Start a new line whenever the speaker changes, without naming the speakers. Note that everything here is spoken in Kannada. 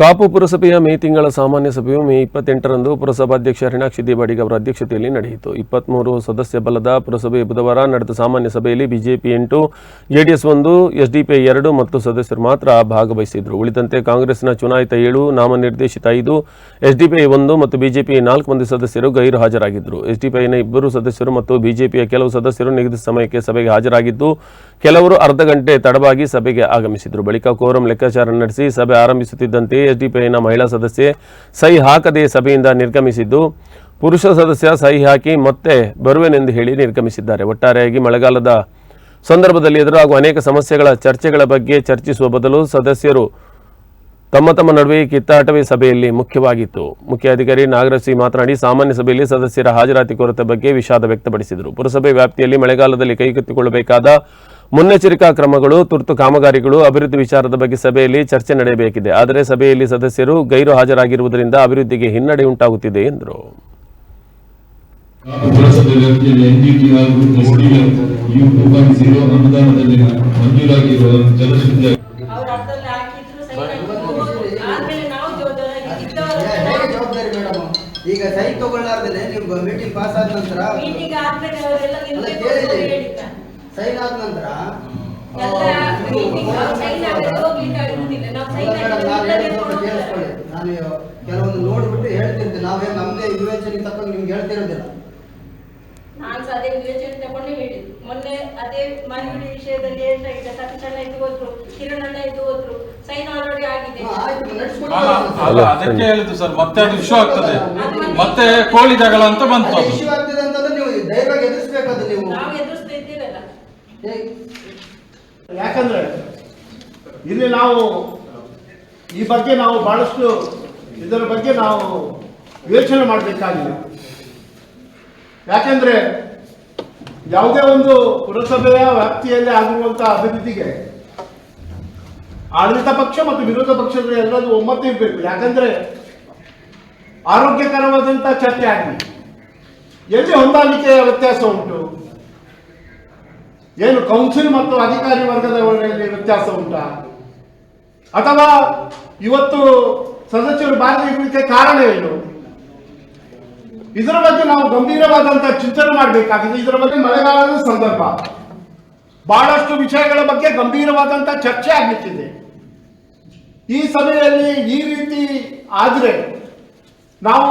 ಕಾಪು ಪುರಸಭೆಯ ಮೇ ತಿಂಗಳ ಸಾಮಾನ್ಯ ಸಭೆಯು ಮೇ ಇಪ್ಪತ್ತೆಂಟರಂದು ಪುರಸಭಾಧ್ಯಕ್ಷ ರಿಣಾಕ್ಷಿ ದೇಬಾಡಿಗ ಅವರ ಅಧ್ಯಕ್ಷತೆಯಲ್ಲಿ ನಡೆಯಿತು. ಇಪ್ಪತ್ತ್ಮೂರು ಸದಸ್ಯ ಬಲದ ಪುರಸಭೆ ಬುಧವಾರ ನಡೆದ ಸಾಮಾನ್ಯ ಸಭೆಯಲ್ಲಿ ಬಿಜೆಪಿ ಎಂಟು, ಜೆಡಿಎಸ್ ಒಂದು ಎಸ್ಡಿಪಿಐ ಎರಡು ಮತ್ತು ಸದಸ್ಯರು ಮಾತ್ರ ಭಾಗವಹಿಸಿದರು ಉಳಿದಂತೆ ಕಾಂಗ್ರೆಸ್ನ ಚುನಾಯಿತ ಏಳು, ನಾಮನಿರ್ದೇಶಿತ ಐದು, ಎಸ್ಡಿಪಿಐ ಒಂದು ಮತ್ತು ಬಿಜೆಪಿ ನಾಲ್ಕು ಮಂದಿ ಸದಸ್ಯರು ಗೈರು ಹಾಜರಾಗಿದ್ದರು ಎಸ್ಡಿಪಿಐನ ಇಬ್ಬರು ಸದಸ್ಯರು ಮತ್ತು ಬಿಜೆಪಿಯ ಕೆಲವು ಸದಸ್ಯರು ನಿಗದಿತ ಸಮಯಕ್ಕೆ ಸಭೆಗೆ ಹಾಜರಾಗಿದ್ದು ಕೆಲವರು ಅರ್ಧ ಗಂಟೆ ತಡವಾಗಿ ಸಭೆಗೆ ಆಗಮಿಸಿದರು. ಬಳಿಕ ಕೋರಂ ಲೆಕ್ಕಾಚಾರ ನಡೆಸಿ ಸಭೆ ಆರಂಭಿಸುತ್ತಿದ್ದಂತೆ ಎಸ್ಡಿಪಿಐನ ಮಹಿಳಾ ಸದಸ್ಯೆ ಸಹಿ ಹಾಕದೆ ಸಭೆಯಿಂದ ನಿರ್ಗಮಿಸಿದ್ದು. ಪುರುಷ ಸದಸ್ಯ ಸಹಿ ಹಾಕಿ ಮತ್ತೆ ಬರುವೆನೆಂದು ಹೇಳಿ ನಿರ್ಗಮಿಸಿದ್ದಾರೆ. ಒಟ್ಟಾರೆಯಾಗಿ ಮಳೆಗಾಲದ ಸಂದರ್ಭದಲ್ಲಿ ಎದುರಾಗುವ ಅನೇಕ ಸಮಸ್ಯೆಗಳ ಚರ್ಚೆಗಳ ಬಗ್ಗೆ ಚರ್ಚಿಸುವ ಬದಲು ಸದಸ್ಯರು ತಮ್ಮ ತಮ್ಮ ನಡುವೆ ಕಿತ್ತಾಟವೇ ಸಭೆಯಲ್ಲಿ ಮುಖ್ಯವಾಗಿತ್ತು. ಮುಖ್ಯಾಧಿಕಾರಿ ನಾಗರಾಜ್ ಸಿಂಗ್ ಮಾತನಾಡಿ, ಸಾಮಾನ್ಯ ಸಭೆಯಲ್ಲಿ ಸದಸ್ಯರ ಹಾಜರಾತಿ ಕೊರತೆ ಬಗ್ಗೆ ವಿಷಾದ ವ್ಯಕ್ತಪಡಿಸಿದರು. ಪುರಸಭೆ ವ್ಯಾಪ್ತಿಯಲ್ಲಿ ಮಳೆಗಾಲದಲ್ಲಿ ಕೈಗೆತ್ತಿಕೊಳ್ಳಬೇಕಾದ ಮುನ್ನೆಚ್ಚರಿಕಾ ಕ್ರಮಗಳು, ತುರ್ತು ಕಾಮಗಾರಿಗಳು, ಅಭಿವೃದ್ಧಿ ವಿಚಾರದ ಬಗ್ಗೆ ಸಭೆಯಲ್ಲಿ ಚರ್ಚೆ ನಡೆಯಬೇಕಿದೆ. ಆದರೆ ಸಭೆಯಲ್ಲಿ ಸದಸ್ಯರು ಗೈರು ಹಾಜರಾಗಿರುವುದರಿಂದ ಅಭಿವೃದ್ಧಿಗೆ ಹಿನ್ನಡೆ ಉಂಟಾಗುತ್ತಿದೆ ಎಂದರು.
ಹಾಕಿದ್ರು ಸಹಿ ಹಾಕಿದ್ರು. ಆದ್ಮೇಲೆ ನಾವು ಜವಾಬ್ದಾರಿ
ಮೇಡಮ್. ಈಗ ಸೈಟ್ ತಗೊಳ್ಳಾರ್ದೇನೆ ನೀವು ಮೀಟಿಂಗ್ ಪಾಸ್ ಆದ ನಂತರ
ಮೀಟಿಂಗ್ ಆದ್ಮೇಲೆ ಅವರೆಲ್ಲ
ಸೈನ್ ಆದ ನಂತರ
ಸೈನ್ ಸೈನ್
ನಾನು ಕೆಲವೊಂದು ನೋಡ್ಬಿಟ್ಟು ಹೇಳ್ತಿರ್ತೀನಿ. ನಾವೇ ನಮ್ದೇ ವಿವೇಚನೆ ತಕೊಂಡು ನಿಮ್ಗೆ ಹೇಳ್ತಿರೋದಿಲ್ಲ.
ನಾನು ಸಹ ಅದೇ ವಿವೇಚನೆ ತಗೊಂಡು ಹೇಳಿದ್ದು. ಮೊನ್ನೆ ಅದೇ ಮನೆಗುಡಿ ವಿಷಯದಲ್ಲಿ ಏನಾಗಿದೆ ಇದ್ದ ಅಣ್ಣ ಇದು ಹೋದ್ರು ಕಿರಣ್ ಅಣ್ಣ ಇದು ಹೋದ್ರು. ಸೈನ್ ಆಲ್ರೆಡಿ ಆಗಿದೆ.
ಅಲ್ಲ ಅದಕ್ಕೆ ಹೇಳಿದ್ದು ಸರ್ ಮತ್ತೆ ಅದು ಇಶ್ಯೂ ಆಗ್ತದೆ. ಮತ್ತೆ ಕೋಳಿ ಜಗಳ ಅಂತ ಬಂತು ಅದು.
ಇಶ್ಯೂ ಆಗ್ತಿದೆ ಅಂತಂದ್ರೆ ನೀವು ಧೈರ್ಯವಾಗಿ ಅದು ನೀವು.
ನಾವು ಎದುರಿಸ್ತಾ ಇದ್ದೀವಲ್ಲ.
ಯಾಕಂದ್ರೆ ಇಲ್ಲಿ ನಾವು ಈ ಬಗ್ಗೆ ನಾವು ಬಹಳಷ್ಟು ಇದರ ಬಗ್ಗೆ ನಾವು ಯೋಚನೆ ಮಾಡಬೇಕಾಗಿದೆ. ಯಾಕಂದ್ರೆ ಯಾವುದೇ ಒಂದು ಪುರಸಭೆಯ ವ್ಯಾಪ್ತಿಯಲ್ಲಿ ಆಗಿರುವಂತಹ ಅಭಿವೃದ್ಧಿಗೆ ಆಡಳಿತ ಪಕ್ಷ ಮತ್ತು ವಿರೋಧ ಪಕ್ಷದ ಎಲ್ಲರೂ ಒಮ್ಮತ ಇರಬೇಕು. ಯಾಕಂದ್ರೆ ಆರೋಗ್ಯಕರವಾದಂಥ ಚರ್ಚೆ ಆಗಲಿ ಎಲ್ಲಿ ಹೊಂದಾಣಿಕೆಯ ವ್ಯತ್ಯಾಸ ಉಂಟು? ಏನು ಕೌನ್ಸಿಲ್ ಮತ್ತು ಅಧಿಕಾರಿ ವರ್ಗದ ಒಳಗೆ ವ್ಯತ್ಯಾಸ ಉಂಟಾ? ಅಥವಾ ಇವತ್ತು ಸದಸ್ಯರು ಬಾರದೆ ಇರಲಿಕ್ಕೆ ಕಾರಣ ಏನು? ಇದರ ಬಗ್ಗೆ ನಾವು ಗಂಭೀರವಾದಂತಹ ಚಿಂತನೆ ಮಾಡಬೇಕಾಗಿದೆ. ಇದರ ಬಗ್ಗೆ ಮಳೆಗಾಲದ ಸಂದರ್ಭ. ಬಹಳಷ್ಟು ವಿಷಯಗಳ ಬಗ್ಗೆ ಗಂಭೀರವಾದಂತಹ ಚರ್ಚೆ ಆಗಲಿಕ್ಕಿದೆ. ಈ ಸಭೆಯಲ್ಲಿ ಈ ರೀತಿ ಆದರೆ ನಾವು